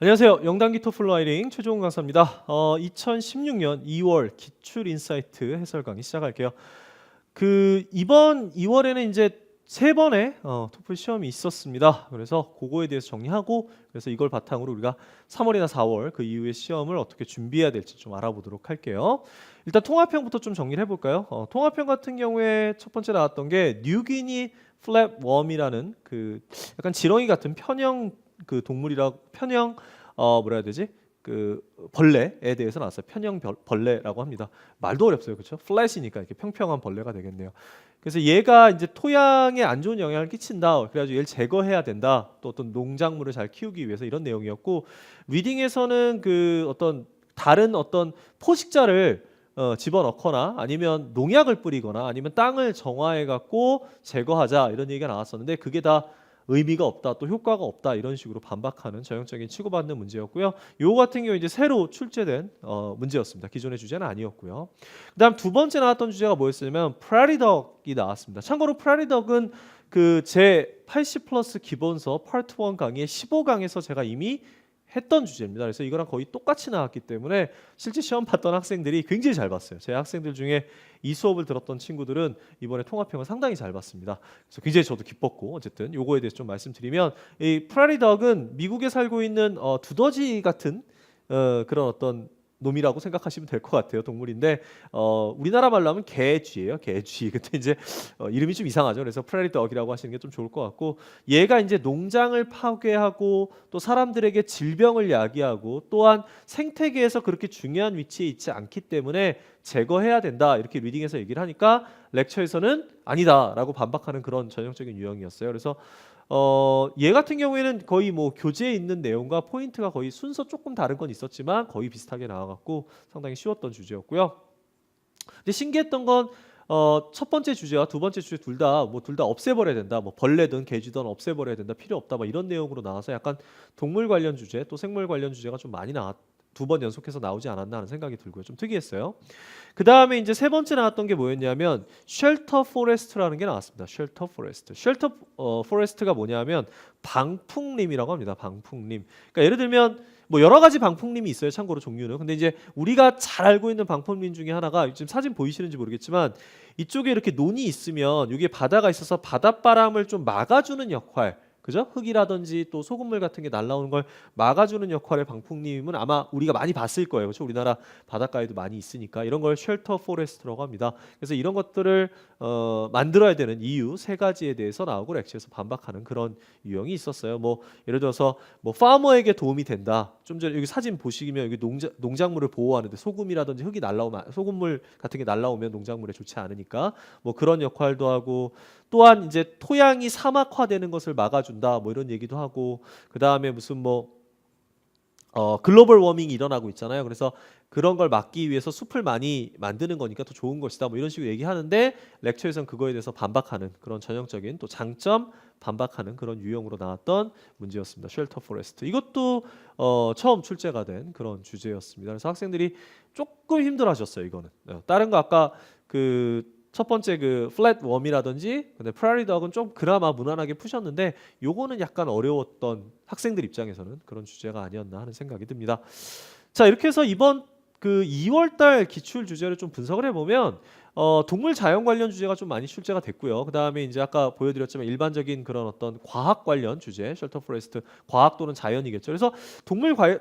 안녕하세요. 영단기 토플 라이딩 최종훈 강사입니다. 어, 2016년 2월 기출 인사이트 해설 강의 시작할게요. 그 이번 2월에는 이제 세 번의 어, 토플 시험이 있었습니다. 그래서 그거에 대해서 정리하고 그래서 이걸 바탕으로 우리가 3월이나 4월 그 이후의 시험을 어떻게 준비해야 될지 좀 알아보도록 할게요. 일단 통합형부터 좀 정리를 해볼까요? 어, 통합형 같은 경우에 첫 번째 나왔던 게 뉴기니 플랩 웜이라는 그 약간 지렁이 같은 편형 그 동물이라 편형 어 뭐라 해야 되지? 그 벌레에 대해서 나왔어요. 편형 벌- 벌레라고 합니다. 말도 어렵어요, 그렇죠? 플랫이니까 이렇게 평평한 벌레가 되겠네요. 그래서 얘가 이제 토양에 안 좋은 영향을 끼친다. 그래가지고 얘를 제거해야 된다. 또 어떤 농작물을 잘 키우기 위해서 이런 내용이었고 리딩에서는 그 어떤 다른 어떤 포식자를 어, 집어넣거나 아니면 농약을 뿌리거나 아니면 땅을 정화해 갖고 제거하자 이런 얘기가 나왔었는데 그게 다 의미가 없다 또 효과가 없다 이런 식으로 반박하는 전형적인 치고받는 문제였고요. 요 같은 경우 이제 새로 출제된 어, 문제였습니다. 기존의 주제는 아니었고요. 그다음 두 번째 나왔던 주제가 뭐였냐면 프라리덕이 나왔습니다. 참고로 프라리덕은 그제 80 플러스 기본서 파트 1 강의 15강에서 제가 이미 했던 주제입니다. 그래서 이거랑 거의 똑같이 나왔기 때문에 실제 시험 봤던 학생들이 굉장히 잘 봤어요. 제 학생들 중에 이 수업을 들었던 친구들은 이번에 통합형을 상당히 잘 봤습니다. 그래서 굉장히 저도 기뻤고 어쨌든 요거에 대해서 좀 말씀드리면 이 프라리덕은 미국에 살고 있는 어, 두더지 같은 어, 그런 어떤 놈이라고 생각하시면 될 것 같아요. 동물인데 어, 우리나라 말로 하면 개쥐예요. 개쥐. 근데 이제 어, 이름이 좀 이상하죠. 그래서 프라리 덕이라고 하시는 게 좀 좋을 것 같고 얘가 이제 농장을 파괴하고 또 사람들에게 질병을 야기하고 또한 생태계에서 그렇게 중요한 위치에 있지 않기 때문에 제거해야 된다 이렇게 리딩에서 얘기를 하니까 렉처에서는 아니다라고 반박하는 그런 전형적인 유형이었어요. 그래서 어, 얘 같은 경우에는 거의 뭐 교재에 있는 내용과 포인트가 거의 순서 조금 다른 건 있었지만 거의 비슷하게 나와갖고 상당히 쉬웠던 주제였고요. 근데 신기했던 건 어, 첫 번째 주제와 두 번째 주제 둘 다 뭐 둘 다 없애버려야 된다. 뭐 벌레든 개쥐든 없애버려야 된다. 필요 없다. 뭐 이런 내용으로 나와서 약간 동물 관련 주제 또 생물 관련 주제가 좀 많이 나왔. 두 번 연속해서 나오지 않았나 하는 생각이 들고요. 좀 특이했어요. 그 다음에 이제 세 번째 나왔던 게 뭐였냐면 쉘터 포레스트라는 게 나왔습니다. 쉘터 포레스트. 쉘터 어, 포레스트가 뭐냐면 방풍림이라고 합니다. 방풍림. 그러니까 예를 들면 뭐 여러 가지 방풍림이 있어요. 참고로 종류는. 근데 이제 우리가 잘 알고 있는 방풍림 중에 하나가 지금 사진 보이시는지 모르겠지만 이쪽에 이렇게 논이 있으면 여기에 바다가 있어서 바닷바람을 좀 막아주는 역할. 그죠? 흙이라든지 또 소금물 같은 게 날라오는 걸 막아주는 역할의 방풍림은 아마 우리가 많이 봤을 거예요. 그렇죠? 우리나라 바닷가에도 많이 있으니까 이런 걸 쉘터 포레스트라고 합니다. 그래서 이런 것들을 어, 만들어야 되는 이유 세 가지에 대해서 나오고 렉처에서 반박하는 그런 유형이 있었어요. 뭐 예를 들어서 뭐 파머에게 도움이 된다. 좀 전에 여기 사진 보시면 여기 농작, 농작물을 보호하는데 소금이라든지 흙이 날라오면 소금물 같은 게 날라오면 농작물에 좋지 않으니까 뭐 그런 역할도 하고 또한 이제 토양이 사막화되는 것을 막아 준다. 뭐 이런 얘기도 하고 그 다음에 무슨 뭐 어, 글로벌 워밍이 일어나고 있잖아요. 그래서 그런 걸 막기 위해서 숲을 많이 만드는 거니까 더 좋은 것이다. 뭐 이런 식으로 얘기하는데 렉처에서는 그거에 대해서 반박하는 그런 전형적인 또 장점 반박하는 그런 유형으로 나왔던 문제였습니다. 쉘터 포레스트. 이것도 어, 처음 출제가 된 그런 주제였습니다. 그래서 학생들이 조금 힘들어하셨어요. 이거는 어, 다른 거 아까 그 첫 번째 그 플랫 웜이라든지 근데 프라리 덕은 좀 그나마 무난하게 푸셨는데 요거는 약간 어려웠던 학생들 입장에서는 그런 주제가 아니었나 하는 생각이 듭니다. 자 이렇게 해서 이번 그 2월달 기출 주제를 좀 분석을 해보면 어, 동물 자연 관련 주제가 좀 많이 출제가 됐고요. 그 다음에 이제 아까 보여드렸지만 일반적인 그런 어떤 과학 관련 주제, 쉘터 포레스트, 과학 또는 자연이겠죠. 그래서 동물 과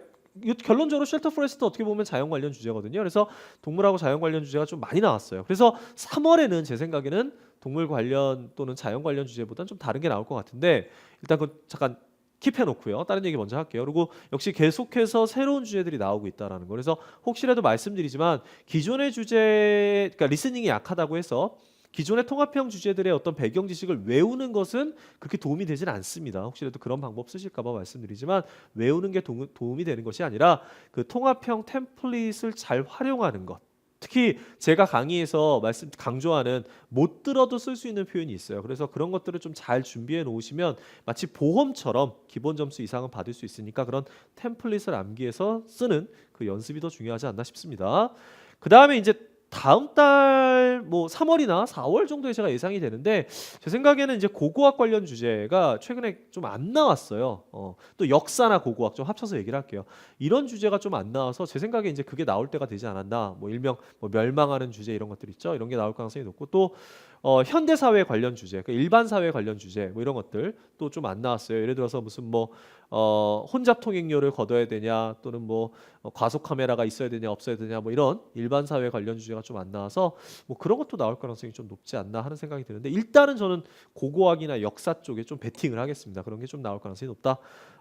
결론적으로 쉘터 포레스트 어떻게 보면 자연 관련 주제거든요. 그래서 동물하고 자연 관련 주제가 좀 많이 나왔어요. 그래서 3월에는 제 생각에는 동물 관련 또는 자연 관련 주제보다는 좀 다른 게 나올 것 같은데 일단 그 잠깐 킵해 놓고요. 다른 얘기 먼저 할게요. 그리고 역시 계속해서 새로운 주제들이 나오고 있다라는 거. 그래서 혹시라도 말씀드리지만 기존의 주제 그러니까 리스닝이 약하다고 해서 기존의 통합형 주제들의 어떤 배경 지식을 외우는 것은 그렇게 도움이 되진 않습니다. 혹시라도 그런 방법 쓰실까봐 말씀드리지만 외우는 게 도, 도움이 되는 것이 아니라 그 통합형 템플릿을 잘 활용하는 것. 특히 제가 강의에서 말씀 강조하는 못 들어도 쓸 수 있는 표현이 있어요. 그래서 그런 것들을 좀 잘 준비해 놓으시면 마치 보험처럼 기본 점수 이상은 받을 수 있으니까 그런 템플릿을 암기해서 쓰는 그 연습이 더 중요하지 않나 싶습니다. 그 다음에 이제 다음 달 뭐 3월이나 4월 정도에 제가 예상이 되는데 제 생각에는 이제 고고학 관련 주제가 최근에 좀 안 나왔어요. 어, 또 역사나 고고학 좀 합쳐서 얘기를 할게요. 이런 주제가 좀 안 나와서 제 생각에 이제 그게 나올 때가 되지 않았나. 뭐 일명 뭐 멸망하는 주제 이런 것들 있죠. 이런 게 나올 가능성이 높고 또 어, 현대 사회 관련 주제, 그 일반 사회 관련 주제 뭐 이런 것들 또 좀 안 나왔어요. 예를 들어서 무슨 뭐 어, 혼잡 통행료를 걷어야 되냐 또는 뭐 어, 과속 카메라가 있어야 되냐 없어야 되냐 뭐 이런 일반 사회 관련 주제가 좀 안 나와서 뭐 그런 것도 나올 가능성이 좀 높지 않나 하는 생각이 드는데 일단은 저는 고고학이나 역사 쪽에 좀 베팅을 하겠습니다. 그런 게 좀 나올 가능성이 높다.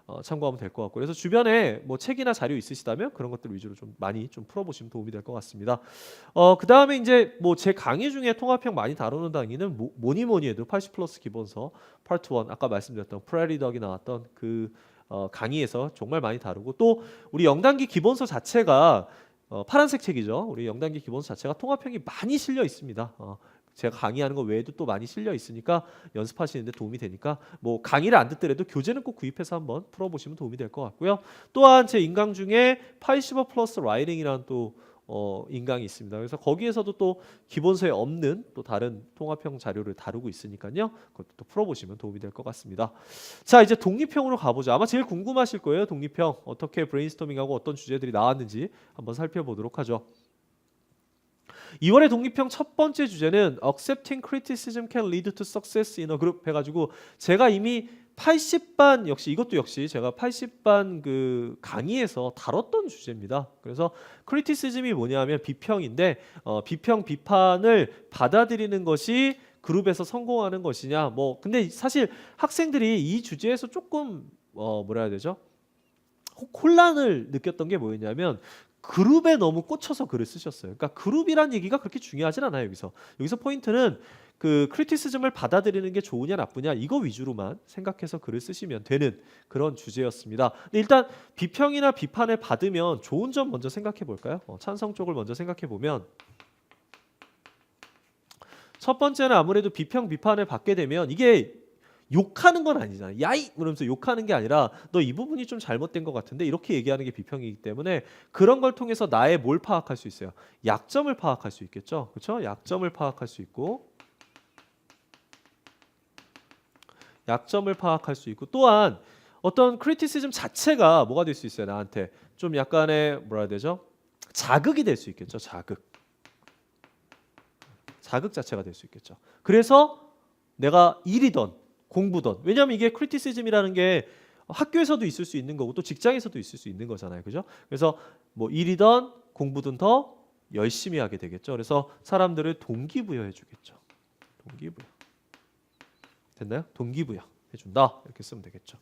어, 참고하면 될 것 같고 그래서 주변에 뭐 책이나 자료 있으시다면 그런 것들 위주로 좀 많이 좀 풀어보시면 도움이 될 것 같습니다. 어, 그 다음에 이제 뭐 제 강의 중에 통합형 많이 다루는 강의는 뭐, 뭐니 뭐니 해도 80 플러스 기본서 파트 1 아까 말씀드렸던 프레리 덕이 나왔던 그 어, 강의에서 정말 많이 다루고 또 우리 영단기 기본서 자체가 어, 파란색 책이죠. 우리 영단기 기본서 자체가 통합형이 많이 실려 있습니다. 어, 제가 강의하는 거 외에도 또 많이 실려 있으니까 연습하시는데 도움이 되니까 뭐 강의를 안 듣더라도 교재는 꼭 구입해서 한번 풀어보시면 도움이 될 것 같고요. 또한 제 인강 중에 파이시버 플러스 라이딩이라는 또 어, 인강이 있습니다. 그래서 거기에서도 또 기본서에 없는 또 다른 통합형 자료를 다루고 있으니까요. 그것도 또 풀어보시면 도움이 될 것 같습니다. 자 이제 독립형으로 가보죠. 아마 제일 궁금하실 거예요. 독립형 어떻게 브레인스토밍하고 어떤 주제들이 나왔는지 한번 살펴보도록 하죠. 2월의 독립형 첫 번째 주제는 Accepting criticism can lead to success in a group 해가지고 제가 이미 80반 역시 이것도 역시 제가 80반 그 강의에서 다뤘던 주제입니다. 그래서 크리티시즘이 뭐냐면 비평인데 어, 비평 비판을 받아들이는 것이 그룹에서 성공하는 것이냐 뭐 근데 사실 학생들이 이 주제에서 조금 어 뭐라 해야 되죠? 호- 혼란을 느꼈던 게 뭐였냐면 그룹에 너무 꽂혀서 글을 쓰셨어요. 그러니까 그룹이란 얘기가 그렇게 중요하진 않아요. 여기서 여기서 포인트는 그 크리티시즘을 받아들이는 게 좋으냐 나쁘냐 이거 위주로만 생각해서 글을 쓰시면 되는 그런 주제였습니다. 근데 일단 비평이나 비판을 받으면 좋은 점 먼저 생각해 볼까요? 어, 찬성 쪽을 먼저 생각해 보면 첫 번째는 아무래도 비평 비판을 받게 되면 이게 욕하는 건 아니잖아요. 야이 그러면서 욕하는 게 아니라 너 이 부분이 좀 잘못된 것 같은데 이렇게 얘기하는 게 비평이기 때문에 그런 걸 통해서 나의 뭘 파악할 수 있어요. 약점을 파악할 수 있겠죠. 그렇죠? 약점을 파악할 수 있고 약점을 파악할 수 있고 또한 어떤 크리티시즘 자체가 뭐가 될 수 있어요. 나한테 좀 약간의 뭐라 해야 되죠? 자극이 될 수 있겠죠. 자극. 자극 자체가 될 수 있겠죠. 그래서 내가 일이던 공부던 왜냐하면 이게 크리티시즘이라는 게 학교에서도 있을 수 있는 거고 또 직장에서도 있을 수 있는 거잖아요. 그죠? 그래서 뭐 일이던 공부든 더 열심히 하게 되겠죠. 그래서 사람들을 동기부여해 주겠죠. 동기부여. 됐나요? 동기부여 해준다 이렇게 쓰면 되겠죠.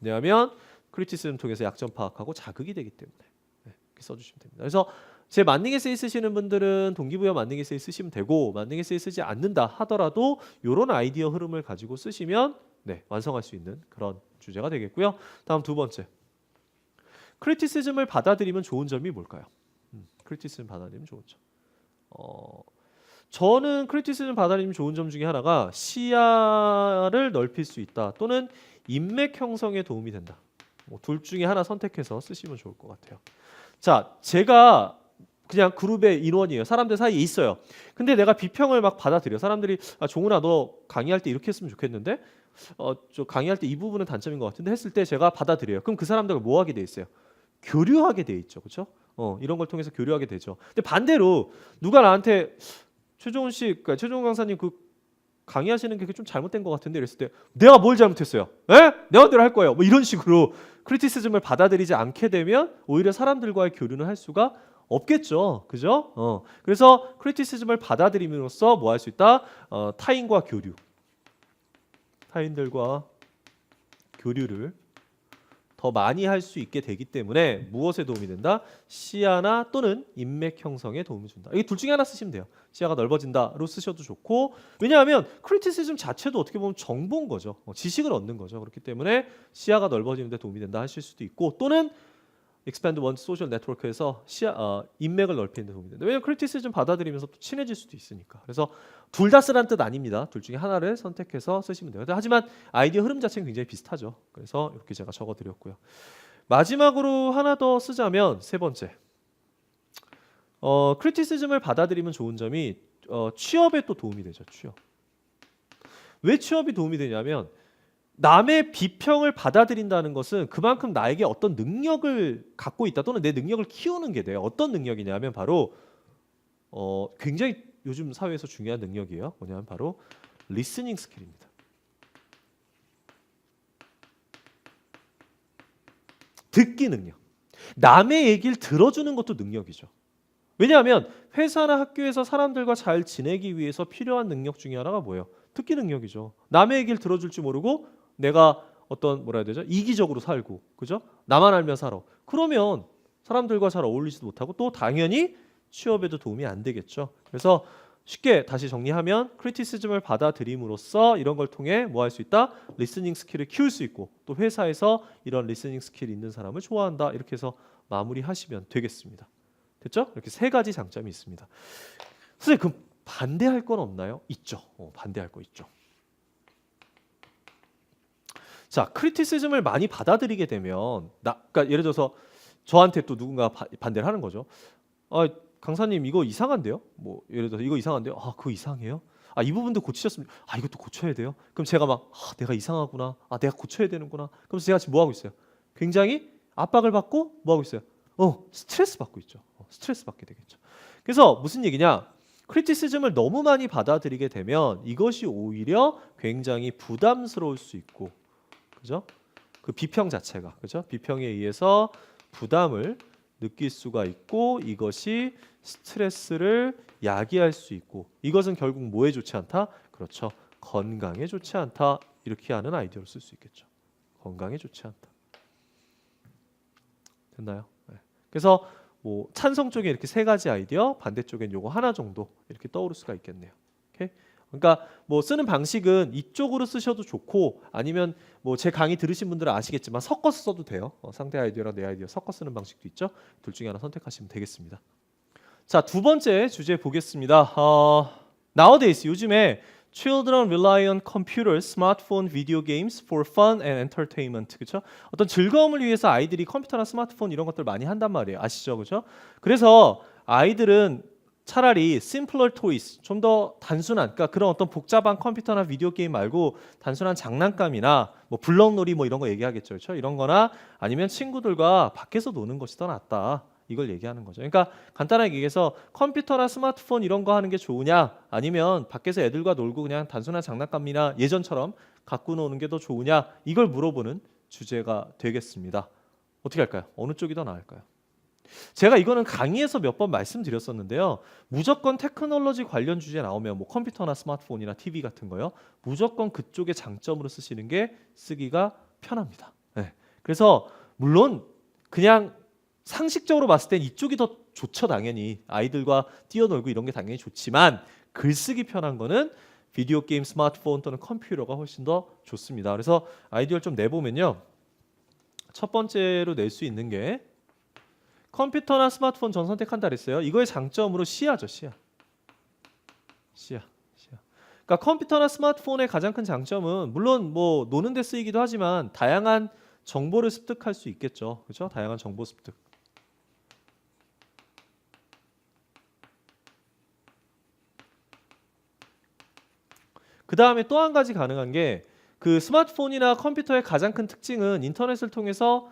왜냐하면 크리티시즘 통해서 약점 파악하고 자극이 되기 때문에 네, 이렇게 써주시면 됩니다. 그래서 제 만능 에세이 쓰시는 분들은 동기부여 만능 에세이 쓰시면 되고 만능 에세이 쓰지 않는다 하더라도 이런 아이디어 흐름을 가지고 쓰시면 네, 완성할 수 있는 그런 주제가 되겠고요. 다음 두 번째 크리티시즘을 받아들이면 좋은 점이 뭘까요? 음, 크리티시즘 받아들이면 좋은 점. 어, 저는 크리티시즘 받아들이면 좋은 점 중에 하나가 시야를 넓힐 수 있다 또는 인맥 형성에 도움이 된다. 뭐 둘 중에 하나 선택해서 쓰시면 좋을 것 같아요. 자, 제가 그냥 그룹의 인원이에요. 사람들 사이에 있어요. 근데 내가 비평을 막 받아들여. 사람들이 아, 종훈아 너 강의할 때 이렇게 했으면 좋겠는데 어, 저 강의할 때 이 부분은 단점인 것 같은데 했을 때 제가 받아들여요. 그럼 그 사람들과 뭐 하게 돼 있어요? 교류하게 돼 있죠. 그렇죠? 어, 이런 걸 통해서 교류하게 되죠. 근데 반대로 누가 나한테 최종훈 씨, 그러니까 최종훈 강사님 그 강의하시는 게 좀 잘못된 것 같은데 이랬을 때 내가 뭘 잘못했어요? 에? 내 마음대로 할 거예요. 뭐 이런 식으로 크리티시즘을 받아들이지 않게 되면 오히려 사람들과의 교류는 할 수가 없겠죠. 그죠? 어. 그래서 크리티시즘을 받아들임으로써 뭐 할 수 있다? 어, 타인과 교류. 타인들과 교류를 더 많이 할 수 있게 되기 때문에 무엇에 도움이 된다? 시야나 또는 인맥 형성에 도움을 준다. 이게 둘 중에 하나 쓰시면 돼요. 시야가 넓어진다로 쓰셔도 좋고 왜냐하면 크리티시즘 자체도 어떻게 보면 정보인 거죠. 어, 지식을 얻는 거죠. 그렇기 때문에 시야가 넓어지는 데 도움이 된다 하실 수도 있고 또는 expand one social network에서 시야, 어, 인맥을 넓히는 데 도움이 된다. 왜냐하면 크리티시즘 받아들이면서 또 친해질 수도 있으니까. 그래서 둘 다 쓰라는 뜻 아닙니다. 둘 중에 하나를 선택해서 쓰시면 돼요. 하지만 아이디어 흐름 자체는 굉장히 비슷하죠. 그래서 이렇게 제가 적어드렸고요. 마지막으로 하나 더 쓰자면 세 번째. 어, 크리티시즘을 받아들이면 좋은 점이 어, 취업에 또 도움이 되죠. 취업. 왜 취업이 도움이 되냐면 남의 비평을 받아들인다는 것은 그만큼 나에게 어떤 능력을 갖고 있다 또는 내 능력을 키우는 게 돼요. 어떤 능력이냐면 바로 어, 굉장히 요즘 사회에서 중요한 능력이에요. 뭐냐면 바로 리스닝 스킬입니다. 듣기 능력. 남의 얘기를 들어주는 것도 능력이죠. 왜냐하면 회사나 학교에서 사람들과 잘 지내기 위해서 필요한 능력 중에 하나가 뭐예요? 듣기 능력이죠. 남의 얘기를 들어줄 줄 모르고 내가 어떤 뭐라 해야 되죠? 이기적으로 살고, 그죠? 나만 알면 살아. 그러면 사람들과 잘 어울리지도 못하고 또 당연히 취업에도 도움이 안 되겠죠. 그래서 쉽게 다시 정리하면 크리티시즘을 받아들임으로써 이런 걸 통해 뭐 할 수 있다? 리스닝 스킬을 키울 수 있고 또 회사에서 이런 리스닝 스킬 있는 사람을 좋아한다. 이렇게 해서 마무리하시면 되겠습니다. 됐죠? 이렇게 세 가지 장점이 있습니다. 선생님 그럼 반대할 건 없나요? 있죠. 어, 반대할 거 있죠. 자, 크리티시즘을 많이 받아들이게 되면 나 그러니까 예를 들어서 저한테 또 누군가 바, 반대를 하는 거죠. 아, 강사님 이거 이상한데요? 뭐 예를 들어서 이거 이상한데요? 아, 그거 이상해요? 아, 이 부분도 고치셨습니까? 아, 이것도 고쳐야 돼요? 그럼 제가 막 아, 내가 이상하구나. 아, 내가 고쳐야 되는구나. 그럼 제가 지금 뭐 하고 있어요? 굉장히 압박을 받고 뭐 하고 있어요? 어, 스트레스 받고 있죠. 어, 스트레스 받게 되겠죠. 그래서 무슨 얘기냐? 크리티시즘을 너무 많이 받아들이게 되면 이것이 오히려 굉장히 부담스러울 수 있고 그죠? 그 비평 자체가 그죠? 비평에 의해서 부담을 느낄 수가 있고 이것이 스트레스를 야기할 수 있고 이것은 결국 뭐에 좋지 않다? 그렇죠. 건강에 좋지 않다. 이렇게 하는 아이디어를 쓸 수 있겠죠. 건강에 좋지 않다. 됐나요? 네. 그래서 뭐 찬성 쪽에 이렇게 세 가지 아이디어, 반대 쪽엔 요거 하나 정도 이렇게 떠오를 수가 있겠네요. 오케이? 그러니까 뭐 쓰는 방식은 이쪽으로 쓰셔도 좋고 아니면 뭐 제 강의 들으신 분들은 아시겠지만 섞어서 써도 돼요. 어, 상대 아이디어랑 내 아이디어 섞어 쓰는 방식도 있죠. 둘 중에 하나 선택하시면 되겠습니다. 자, 두 번째 주제 보겠습니다. 어, nowadays 요즘에 children rely on computers, smartphone, video games for fun and entertainment. 그렇죠? 어떤 즐거움을 위해서 아이들이 컴퓨터나 스마트폰 이런 것들 많이 한단 말이에요. 아시죠? 그렇죠? 그래서 아이들은 차라리 simpler toys 좀더 단순한 그러니까 그런 어떤 복잡한 컴퓨터나 비디오 게임 말고 단순한 장난감이나 뭐 블럭놀이 뭐 이런 거 얘기하겠죠. 그렇죠? 이런 거나 아니면 친구들과 밖에서 노는 것이 더 낫다. 이걸 얘기하는 거죠. 그러니까 간단하게 얘기해서 컴퓨터나 스마트폰 이런 거 하는 게 좋으냐 아니면 밖에서 애들과 놀고 그냥 단순한 장난감이나 예전처럼 갖고 노는 게 더 좋으냐 이걸 물어보는 주제가 되겠습니다. 어떻게 할까요? 어느 쪽이 더 나을까요? 제가 이거는 강의에서 몇 번 말씀드렸었는데요. 무조건 테크놀로지 관련 주제 나오면 뭐 컴퓨터나 스마트폰이나 TV 같은 거요. 무조건 그쪽의 장점으로 쓰시는 게 쓰기가 편합니다. 네. 그래서 물론 그냥 상식적으로 봤을 땐 이쪽이 더 좋죠 당연히 아이들과 뛰어놀고 이런 게 당연히 좋지만 글쓰기 편한 거는 비디오 게임, 스마트폰 또는 컴퓨터가 훨씬 더 좋습니다. 그래서 아이디어를 좀 내보면요. 첫 번째로 낼 수 있는 게 컴퓨터나 스마트폰 전 선택한다 그랬어요. 이거의 장점으로 시야죠, 시야. 시야, 시야. 그러니까 컴퓨터나 스마트폰의 가장 큰 장점은 물론 뭐 노는 데 쓰이기도 하지만 다양한 정보를 습득할 수 있겠죠. 그렇죠? 다양한 정보 습득. 그 다음에 또 한 가지 가능한 게 그 스마트폰이나 컴퓨터의 가장 큰 특징은 인터넷을 통해서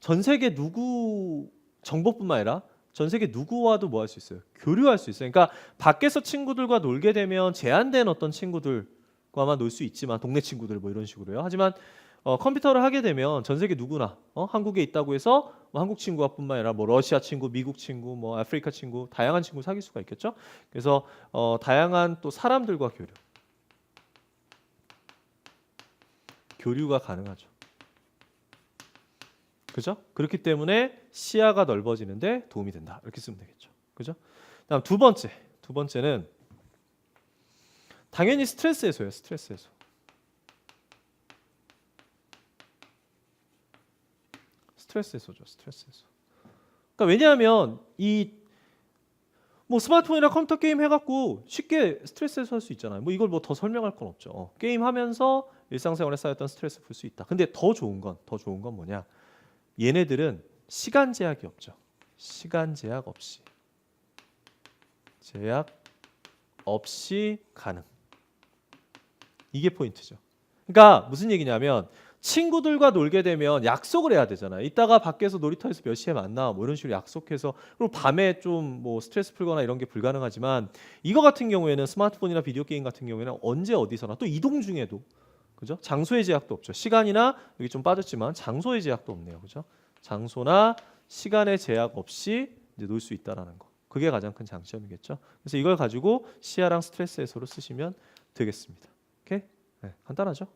전 세계 누구 정보뿐만 아니라 전 세계 누구와도 뭐 할 수 있어요? 교류할 수 있어요. 그러니까 밖에서 친구들과 놀게 되면 제한된 어떤 친구들과만 놀 수 있지만 동네 친구들 뭐 이런 식으로요. 하지만 어, 컴퓨터를 하게 되면 전 세계 누구나 어, 한국에 있다고 해서 뭐 한국 친구뿐만 아니라 뭐 러시아 친구, 미국 친구, 뭐 아프리카 친구, 다양한 친구 사귈 수가 있겠죠. 그래서 어, 다양한 또 사람들과 교류. 교류가 가능하죠. 그죠? 그렇기 때문에 시야가 넓어지는데 도움이 된다. 이렇게 쓰면 되겠죠. 그죠? 다음 두 번째. 두 번째는 당연히 스트레스 해소예요. 스트레스 해소. 스트레스 해소죠. 스트레스 해소. 그러니까 왜냐하면 이 뭐 스마트폰이나 컴퓨터 게임 해갖고 쉽게 스트레스 해소할 수 있잖아요. 뭐 이걸 뭐 더 설명할 건 없죠. 어, 게임 하면서 일상생활에 쌓였던 스트레스 풀 수 있다. 근데 더 좋은 건 더 좋은 건 뭐냐? 얘네들은 시간 제약이 없죠. 시간 제약 없이 제약 없이 가능. 이게 포인트죠. 그러니까 무슨 얘기냐면 친구들과 놀게 되면 약속을 해야 되잖아요. 이따가 밖에서 놀이터에서 몇 시에 만나 뭐 이런 식으로 약속해서 그리고 밤에 좀 뭐 스트레스 풀거나 이런 게 불가능하지만 이거 같은 경우에는 스마트폰이나 비디오 게임 같은 경우에는 언제 어디서나 또 이동 중에도 그죠? 장소의 제약도 없죠. 시간이나 여기 좀 빠졌지만 장소의 제약도 없네요. 그죠? 장소나 시간의 제약 없이 이제 놀 수 있다라는 거. 그게 가장 큰 장점이겠죠. 그래서 이걸 가지고 시야랑 스트레스 해소로 쓰시면 되겠습니다. 오케이? 네, 간단하죠?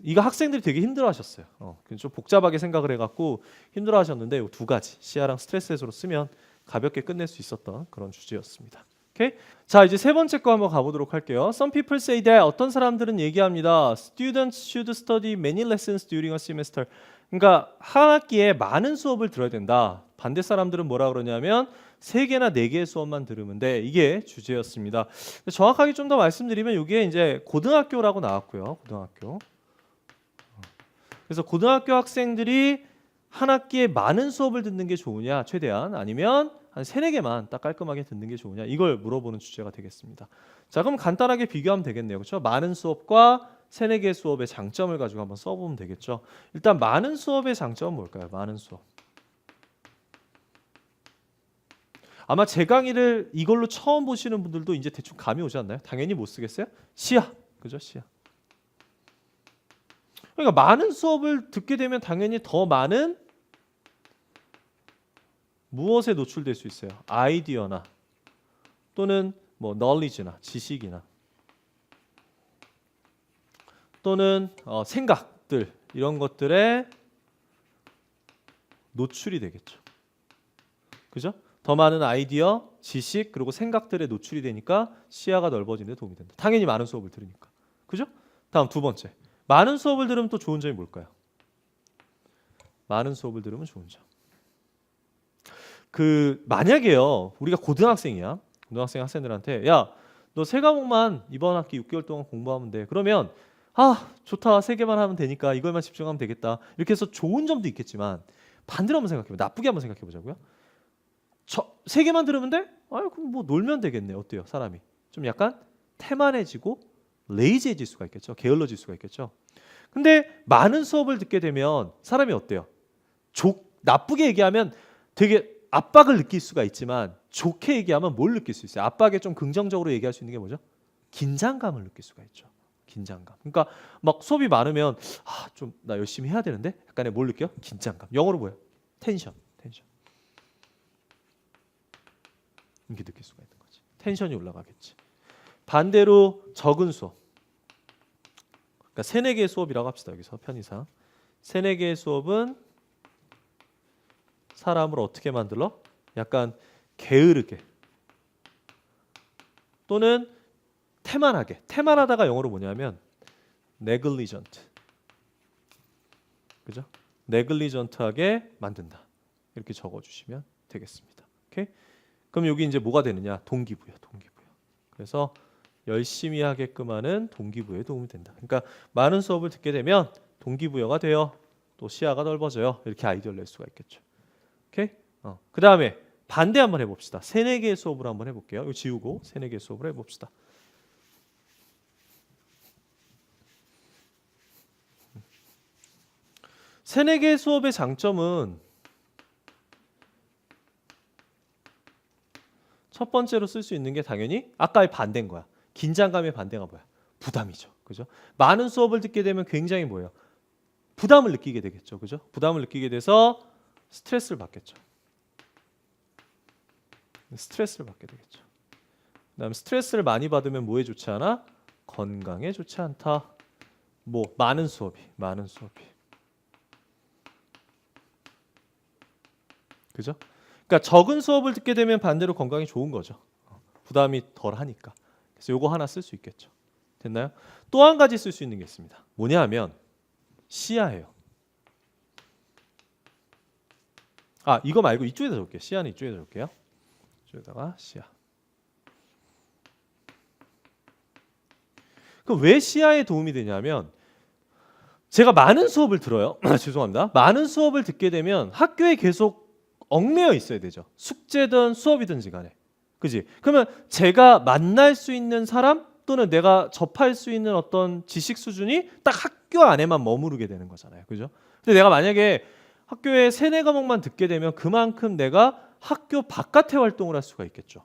이거 학생들이 되게 힘들어하셨어요. 어, 좀 복잡하게 생각을 해갖고 힘들어하셨는데 이 두 가지 시야랑 스트레스 해소로 쓰면 가볍게 끝낼 수 있었던 그런 주제였습니다. 오케이? 자 이제 세 번째 거 한번 가보도록 할게요. Some people say that 어떤 사람들은 얘기합니다. Students should study many lessons during a semester. 그러니까 한 학기에 많은 수업을 들어야 된다. 반대 사람들은 뭐라 그러냐면 세 개나 네 개의 수업만 들으면 돼. 이게 주제였습니다. 정확하게 좀 더 말씀드리면 이게 이제 고등학교라고 나왔고요. 고등학교. 그래서 고등학교 학생들이 한 학기에 많은 수업을 듣는 게 좋으냐 최대한 아니면 한 세네 개만 딱 깔끔하게 듣는 게 좋으냐 이걸 물어보는 주제가 되겠습니다. 자 그럼 간단하게 비교하면 되겠네요. 그렇죠? 많은 수업과 세네 개 수업의 장점을 가지고 한번 써보면 되겠죠. 일단 많은 수업의 장점은 뭘까요? 많은 수업. 아마 제 강의를 이걸로 처음 보시는 분들도 이제 대충 감이 오지 않나요? 당연히 못 쓰겠어요? 시야, 그죠? 시야. 그러니까 많은 수업을 듣게 되면 당연히 더 많은 무엇에 노출될 수 있어요? 아이디어나 또는 뭐 knowledge나 지식이나 또는 어, 생각들 이런 것들에 노출이 되겠죠. 그죠? 더 많은 아이디어, 지식 그리고 생각들에 노출이 되니까 시야가 넓어지는 데 도움이 된다. 당연히 많은 수업을 들으니까. 그죠? 다음 두 번째. 많은 수업을 들으면 또 좋은 점이 뭘까요? 많은 수업을 들으면 좋은 점. 그 만약에요. 우리가 고등학생이야. 고등학생 학생들한테 야, 너 세 과목만 이번 학기 6개월 동안 공부하면 돼. 그러면 아, 좋다. 세 개만 하면 되니까 이걸만 집중하면 되겠다. 이렇게 해서 좋은 점도 있겠지만 반대로 한번 생각해 봐. 나쁘게 한번 생각해 보자고요. 저세 개만 들으면 돼? 아, 그럼 뭐 놀면 되겠네. 어때요? 사람이. 좀 약간 태만해지고 레이지해질 수가 있겠죠. 게을러질 수가 있겠죠. 근데 많은 수업을 듣게 되면 사람이 어때요? 좋 나쁘게 얘기하면 되게 압박을 느낄 수가 있지만 좋게 얘기하면 뭘 느낄 수 있어요? 압박에 좀 긍정적으로 얘기할 수 있는 게 뭐죠? 긴장감을 느낄 수가 있죠. 긴장감. 그러니까 막 수업이 많으면 아, 좀 나 열심히 해야 되는데 약간의 뭘 느껴요? 긴장감. 영어로 뭐예요? 텐션. 텐션. 이렇게 느낄 수가 있는 거지. 텐션이 올라가겠지. 반대로 적은 수업. 그러니까 세네 개의 수업이라고 합시다. 여기서 편의상. 세네 개의 수업은 사람을 어떻게 만들어? 약간 게으르게 또는 태만하게. 태만하다가 영어로 뭐냐면 negligent. 그죠? negligent하게 만든다. 이렇게 적어 주시면 되겠습니다. 오케이? 그럼 여기 이제 뭐가 되느냐? 동기부여, 동기부여. 그래서 열심히 하게끔 하는 동기부여에 도움이 된다. 그러니까 많은 수업을 듣게 되면 동기부여가 되어 또 시야가 넓어져요. 이렇게 아이디어를 낼 수가 있겠죠. 오케이? 어. 그 다음에 반대 한번 해봅시다. 세네 개의 수업을 한번 해볼게요. 이거 지우고 세네 개의 수업을 해봅시다. 세네 개의 수업의 장점은 첫 번째로 쓸 수 있는 게 당연히 아까의 반대인 거야. 긴장감의 반대가 뭐야? 부담이죠. 그죠? 많은 수업을 듣게 되면 굉장히 뭐예요? 부담을 느끼게 되겠죠. 그죠? 부담을 느끼게 돼서 스트레스를 받겠죠. 스트레스를 받게 되겠죠. 그다음 스트레스를 많이 받으면 뭐에 좋지 않아? 건강에 좋지 않다. 뭐 많은 수업이, 많은 수업이. 그죠? 그러니까 적은 수업을 듣게 되면 반대로 건강이 좋은 거죠. 부담이 덜 하니까. 그래서 요거 하나 쓸 수 있겠죠. 됐나요? 또 한 가지 쓸 수 있는 게 있습니다. 뭐냐 하면 시야예요. 아, 이거 말고 이쪽에다 적을게요. 시야는 이쪽에다 적을게요. 이쪽에다가 시야. 그럼 왜 시야에 도움이 되냐면 제가 많은 수업을 들어요. 죄송합니다. 많은 수업을 듣게 되면 학교에 계속 얽매여 있어야 되죠. 숙제든 수업이든지 간에. 그지? 그러면 제가 만날 수 있는 사람 또는 내가 접할 수 있는 어떤 지식 수준이 딱 학교 안에만 머무르게 되는 거잖아요. 그죠? 근데 내가 만약에 학교에 세네 과목만 듣게 되면 그만큼 내가 학교 바깥의 활동을 할 수가 있겠죠.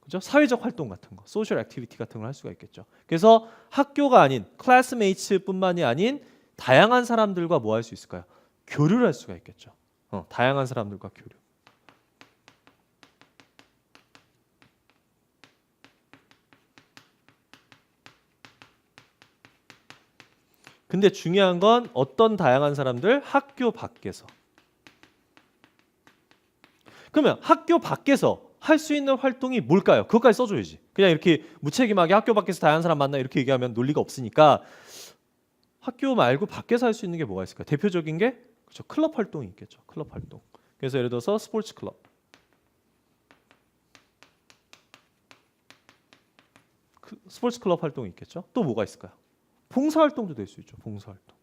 그죠? 사회적 활동 같은 거, 소셜 액티비티 같은 걸 할 수가 있겠죠. 그래서 학교가 아닌 클래스메이츠뿐만이 아닌 다양한 사람들과 뭐 할 수 있을까요? 교류를 할 수가 있겠죠. 어, 다양한 사람들과 교류. 근데 중요한 건 어떤 다양한 사람들 학교 밖에서. 그러면 학교 밖에서 할 수 있는 활동이 뭘까요? 그것까지 써줘야지. 그냥 이렇게 무책임하게 학교 밖에서 다양한 사람 만나 이렇게 얘기하면 논리가 없으니까 학교 말고 밖에서 할 수 있는 게 뭐가 있을까? 요 대표적인 게 그렇죠. 클럽 활동이 있겠죠. 클럽 활동. 그래서 예를 들어서 스포츠 클럽. 그 스포츠 클럽 활동이 있겠죠. 또 뭐가 있을까요? 봉사 활동도 될 수 있죠. 봉사 활동.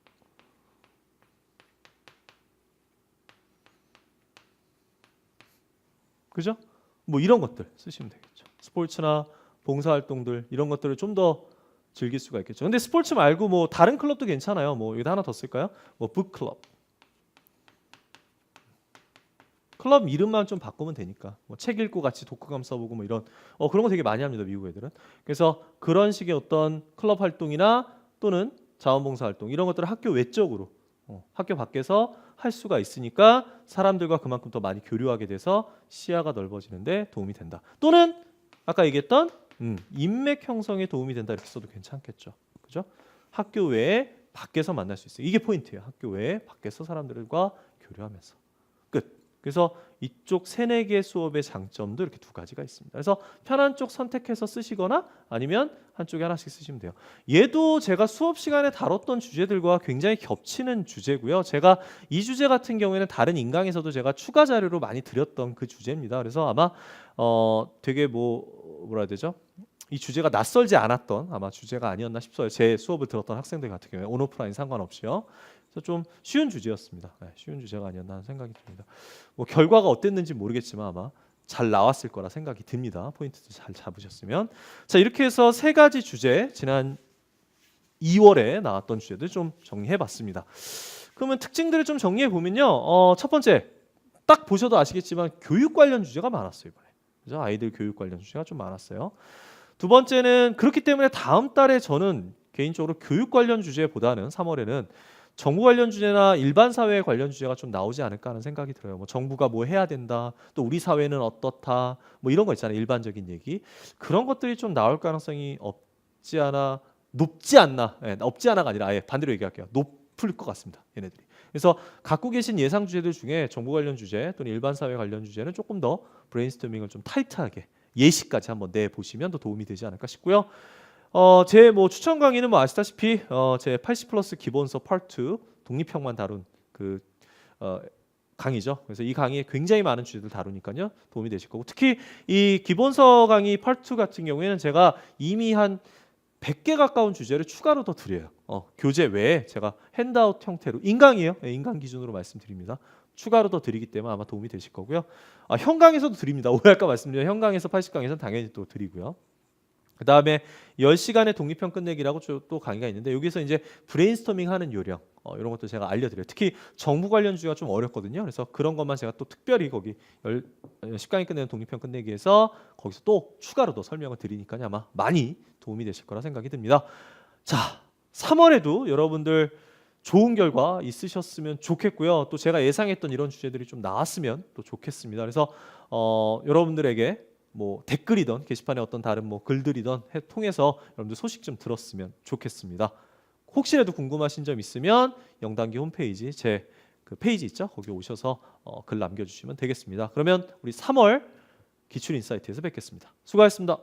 그죠? 뭐 이런 것들 쓰시면 되겠죠. 스포츠나 봉사 활동들 이런 것들을 좀 더 즐길 수가 있겠죠. 근데 스포츠 말고 뭐 다른 클럽도 괜찮아요. 뭐 여기다 하나 더 쓸까요? 뭐 북클럽. 클럽 이름만 좀 바꾸면 되니까 뭐 책 읽고 같이 독후감 써보고 뭐 이런 어 그런 거 되게 많이 합니다 미국 애들은 그래서 그런 식의 어떤 클럽 활동이나 또는 자원봉사 활동 이런 것들을 학교 외적으로 어, 학교 밖에서 할 수가 있으니까 사람들과 그만큼 더 많이 교류하게 돼서 시야가 넓어지는데 도움이 된다. 또는 아까 얘기했던 음, 인맥 형성에 도움이 된다 이렇게 써도 괜찮겠죠. 그죠? 학교 외에 밖에서 만날 수 있어요. 이게 포인트예요. 학교 외에 밖에서 사람들과 교류하면서 끝. 그래서 이쪽 세네 개 수업의 장점도 이렇게 두 가지가 있습니다. 그래서 편한 쪽 선택해서 쓰시거나 아니면 한쪽에 하나씩 쓰시면 돼요. 얘도 제가 수업 시간에 다뤘던 주제들과 굉장히 겹치는 주제고요. 제가 이 주제 같은 경우에는 다른 인강에서도 제가 추가 자료로 많이 드렸던 그 주제입니다. 그래서 아마 어 되게 뭐 뭐라 해야 되죠? 이 주제가 낯설지 않았던 아마 주제가 아니었나 싶어요. 제 수업을 들었던 학생들 같은 경우에 온오프라인 상관없이요. 그래서 좀 쉬운 주제였습니다. 네, 쉬운 주제가 아니었나 하는 생각이 듭니다. 뭐 결과가 어땠는지 모르겠지만 아마 잘 나왔을 거라 생각이 듭니다. 포인트도 잘 잡으셨으면 자 이렇게 해서 세 가지 주제 지난 2월에 나왔던 주제들 좀 정리해봤습니다. 그러면 특징들을 좀 정리해 보면요. 어, 첫 번째 딱 보셔도 아시겠지만 교육 관련 주제가 많았어요 이번에. 그죠? 아이들 교육 관련 주제가 좀 많았어요. 두 번째는 그렇기 때문에 다음 달에 저는 개인적으로 교육 관련 주제보다는 3월에는 정부 관련 주제나 일반 사회 관련 주제가 좀 나오지 않을까 하는 생각이 들어요. 뭐 정부가 뭐 해야 된다, 또 우리 사회는 어떻다, 뭐 이런 거 있잖아요. 일반적인 얘기 그런 것들이 좀 나올 가능성이 없지 않아 높지 않나, 예, 없지 않아가 아니라 아예 반대로 얘기할게요. 높 을것 같습니다. 얘네들이. 그래서 갖고 계신 예상 주제들 중에 정부 관련 주제 또는 일반 사회 관련 주제는 조금 더 브레인스토밍을 좀 타이트하게 예시까지 한번 내 보시면 더 도움이 되지 않을까 싶고요. 어, 제 뭐 추천 강의는 뭐 아시다시피 어, 제80 플러스 기본서 파트 2 독립형만 다룬 그 어, 강의죠. 그래서 이 강의에 굉장히 많은 주제들 다루니까요. 도움이 되실 거고 특히 이 기본서 강의 파트 2 같은 경우에는 제가 이미 한 100개 가까운 주제를 추가로 더 드려요. 어, 교재 외에 제가 핸드아웃 형태로 인강이에요. 네, 인강 기준으로 말씀드립니다. 추가로 더 드리기 때문에 아마 도움이 되실 거고요. 아, 현강에서도 드립니다. 오해할까 말씀드려 현강에서 80강에서는 당연히 또 드리고요. 그 다음에 10시간의 독립형 끝내기라고 또 강의가 있는데 여기서 이제 브레인스토밍 하는 요령 어, 이런 것도 제가 알려드려요. 특히 정부 관련 주제가 좀 어렵거든요. 그래서 그런 것만 제가 또 특별히 거기 10강이 끝내는 독립형 끝내기에서 거기서 또 추가로 더 설명을 드리니까 아마 많이 도움이 되실 거라 생각이 듭니다. 자, 3월에도 여러분들 좋은 결과 있으셨으면 좋겠고요. 또 제가 예상했던 이런 주제들이 좀 나왔으면 또 좋겠습니다. 그래서 어, 여러분들에게 뭐 댓글이던 게시판에 어떤 다른 뭐 글들이던 해 통해서 여러분들 소식 좀 들었으면 좋겠습니다. 혹시라도 궁금하신 점 있으면 영단기 홈페이지 제 그 페이지 있죠? 거기 오셔서 어, 글 남겨주시면 되겠습니다. 그러면 우리 3월 기출 인사이트에서 뵙겠습니다. 수고하셨습니다.